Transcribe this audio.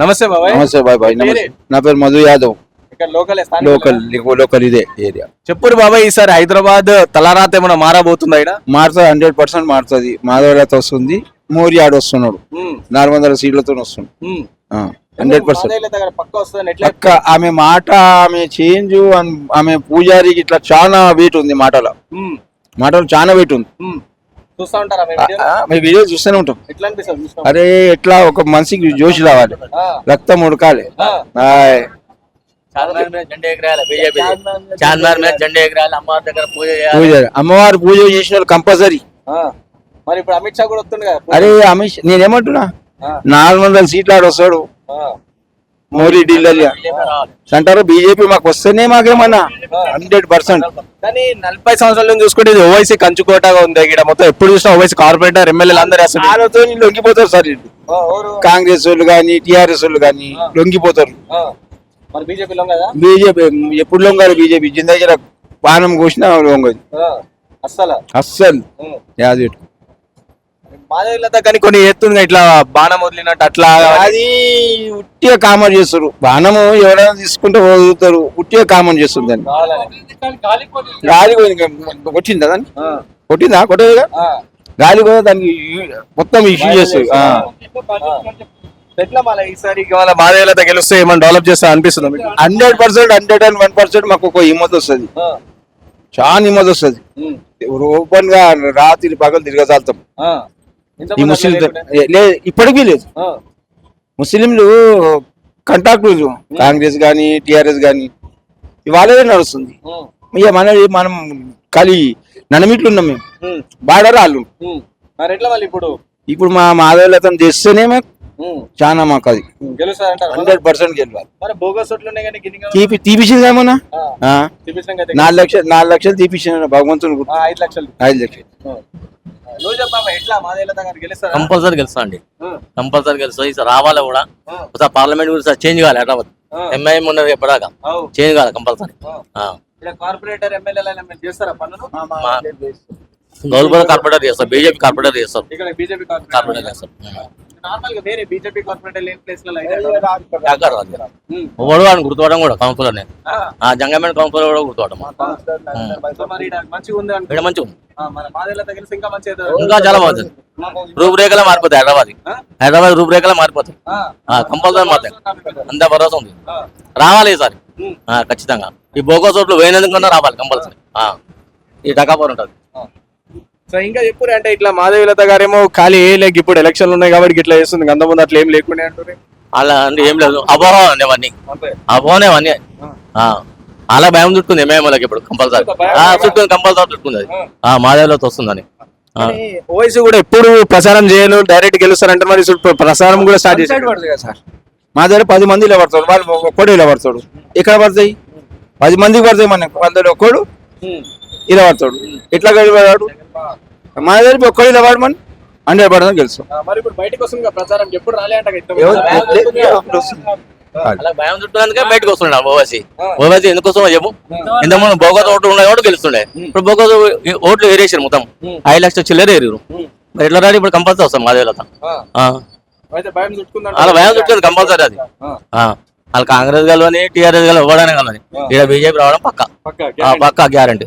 నమస్తే బాబాయ్. నమస్తే బాయ్ బాయ్ నమస్తే? నా పేరు మధు యాదవ్. ఇక్కడ లోకల్ లోకల్ లోకల్ ఇదే ఏరియా. చెప్పుడు బాబాయ్ ఈసారి హైదరాబాద్ తలరాత ఏమైనా మారబోతుందా ఇక్కడ మారుతుంది హండ్రెడ్ పర్సెంట్ మారుతుంది. మాధవరాత వస్తుంది మోరీ ఆడ వస్తున్నాడు. నాలుగు వందల సీట్లతో వస్తున్నాడు. Hundred percent. పక్క వస్తుంది ఆమె మాట ఆమె చేంజ్ ఆమె పూజారికి ఇట్లా చాలా వెయిట్ ఉంది మాటలో. మాటలు చాలా వెయిట్ ఉంది. మీ వీడియో? చూస్తూనే ఉంటాం? అరే ఎట్లా ఒక మనిషికి జోషి రావాలి. రక్తం ఉడకాలి. అమ్మవారి దగ్గర పూజ చేసిన వాళ్ళు కంపల్సరీ. మరి ఇప్పుడు అమిత్ షా కూడా వస్తుంది అరే అమిత్ షా- నేనేమంటున్నా? నాలుగు వందల సీట్లు ఆడ వస్తాడు ఆ, మోడీ రావాలి అంటారు బీజేపీ మాకు వస్తేనే మాకేమన్నా హండ్రెడ్ పర్సెంట్. కానీ నలభై సంవత్సరాల నుంచి చూసుకుంటే ఇది ఓవైసీ కంచుకోటగా ఉంది ఇక్కడ. మొత్తం ఎప్పుడు చూసినా ఓవైసీ కార్పొరేటర్ ఎమ్మెల్యేలు అందరూ అసలు వాళ్ళతో లొంగిపోతారు సార్ వీళ్ళు? కాంగ్రెస్ వాళ్ళు కానీ టిఆర్ఎస్ వాళ్ళు కానీ లొంగిపోతారు. బీజేపీ ఎప్పుడు లొంగారు బీజేపీ? జిందగీ పానం కోసినా లొంగదు. అస్సలు? అస్సలు. ఉమ్. మాదేవులతో కానీ కొన్ని ఎత్తుంది ఇట్లా బాణం వదిలినట్టు అట్లా అది ఉట్టిగా కామన్ చేస్తారు బాణము ఎవరైనా తీసుకుంటే వదులుతారు. ఉట్టిగా కామన్ చేస్తుంది దాన్ని. కావాలని. గాలి కొట్టిందా దాన్ని? ఆ, కొట్టిందా? కొట్టేదిగా ఆ. గాలి కూడా దానికి యు- మొత్తం ఇష్యూ చేస్తుంది. ఆ. ఎట్లా మళ్ళీ ఈసారి మాదేవులతో గెలిస్తే ఏమైనా డెవలప్ చేస్తా అనిపిస్తుంది మీకు? Hundred percent hundred and one percent మాకు ఒక హిమ్మత్ వస్తుంది. ఆ, చాలా హిమ్మత్ వస్తుంది. ఓపెన్గా రాత్రి పగలు తిరగజాలుతాం ఆ. ఈ ముస్లిం? లేదు ఇప్పటికీ లేదు. ముస్లింలు కంటాక్టులు కాంగ్రెస్ కానీ టిఆర్ఎస్ కానీ ఇవాళే నడుస్తుంది. ఇక మన మనం ఖాళీ ననమిట్లు ఉన్నాం మేము. బార్డర్ వాళ్ళు ఇప్పుడు? ఇప్పుడు మా మాధవలతం చేస్తేనే మాకు చాలా మాకు అది. హండ్రెడ్ పర్సెంట్ గెలవాలి. మరి బోగస్ ఓట్లు ఉన్నాయి కానీ గిన్ని తీపి తీపిచ్చిందేమన్నా ఆ, తీపించడానికి అయితే నాలుగు లక్షలు నాలుగు లక్షలు తీపిచ్చిన భగవంతుని ఐదు లక్షలు. ఐదు లక్షలు. కంపల్సరీ గెలుస్తా అండి. కంపల్సరీ గెలుస్తా. ఈసారి రావాలి కూడా. ఒకసారి పార్లమెంట్ కూడా చేంజ్ కావాలి హైదరాబాద్. ఎంఐఎం ఉన్నది ఎప్పటిదాకా. చేంజ్ కావాలి కంపల్సరీ. కార్పొరేటర్ చేస్తారా పనులు? గౌరవ కార్పొరేటర్ చేస్తారు. బీజేపీ కార్పొరేటర్ చేస్తారు. ఇక్కడ బీజేపీ కార్పొరేటర్. కార్పొరేటర్ చేస్తారు. నార్మల్గా వేరే బీజేపీ కార్పొరేటర్ లేని ప్లేస్లో అయితే ఎక్కడ రాదు. ఉమ్. ఎవడు వాడిని గుర్తుపడడం కూడా కౌన్సిలర్ నేను. ఆ, ఆ జంగమైన కౌన్సిలర్ కూడా గుర్తుపడడం. మంచిగా ఉంది. ఇక్కడ మంచిగా ఉంది. ఇంకా చాలా బాగుంది. రూపురేఖలా మారిపోతాయి హైదరాబాద్? హైదరాబాద్ రూపురేఖలా మారిపోతాయి. ఆ, కంపల్సరీ మారుతాయి. అంత భరోసా ఉంది. రావాలి ఈసారి. ఖచ్చితంగా. ఈ బోగో చోట్లు పోయినందుకన్నా రావాలి కంపల్సరీ. ఆ. ఈ టకాపూర్ ఉంటుంది. సో ఇంకా చెప్పురే అంటే ఇట్లా మాధవీలత గారేమో ఖాళీ ఏ లేక ఇప్పుడు ఎలక్షన్లు ఉన్నాయి కాబట్టి ఇట్లా చేస్తుంది. అంత ముందు అట్లా ఏం లేకుండా అంటారు అలా అంటే ఏం లేదు. అపోహ అండి అవన్నీ. అపోహనే అవన్నీ. ఆ. అలా భయం చుట్టుకుంది ఎంఐఎంలకి ఇప్పుడు కంపల్సరీ. చుట్టుకుంది? కంపల్సరీ చుట్టుకుంది అది. ఆ, మాదేవ్లోకి వస్తుందని ఓవైసీ కూడా ఎప్పుడు ప్రచారం చేయను డైరెక్ట్ గెలుస్తారంటే మరి ప్రచారం కూడా స్టార్ట్ చేశారు. సార్? మా దగ్గర పది మంది ఇలా పడతాడు వాళ్ళు ఒక్కడు ఇలా పడతాడు. ఎక్కడ పడతాయి? పది మందికి పడతాయి మనకు వాళ్ళలో ఒక్కడు ఇలా పడతాడు. ఎట్లా గడిపాడు మా దగ్గర ఒక్కడు ఇలా పడమని హండ్రెడ్ పడదని గెలుస్తాం. మరి ఇప్పుడు బయటకు వస్తుంది కదా ప్రచారం. ఎప్పుడు రాలే అంట ఎవరు- లే- లే- అప్పుడు వస్తుంది. అలా భయం చుట్టున్నందుకే బయటకు వస్తున్నాడు ఓవైసీ ఓవైసీ ఎందుకు వస్తుందో చెప్పు. ఇంతకుముందు బోగస్ ఓట్లు ఉన్నాయి కూడా గెలుస్తుండే. ఇప్పుడు బోగస్ ఓట్లు ఏరేసారు మొత్తం. ఐదు లక్షల చిల్లర ఏరారు. మరి ఎట్లా ఇప్పుడు కంపల్సరీ వస్తాం మాదేవ్లత భయం అలా కంపల్సరీ అది. ఆ. వాళ్ళు కాంగ్రెస్ కలవని టీఆర్ఎస్ ఇవ్వడానికి కలవని ఇక్కడ బీజేపీ రావడం పక్క. పక్క ఆ, పక్కా గ్యారంటీ.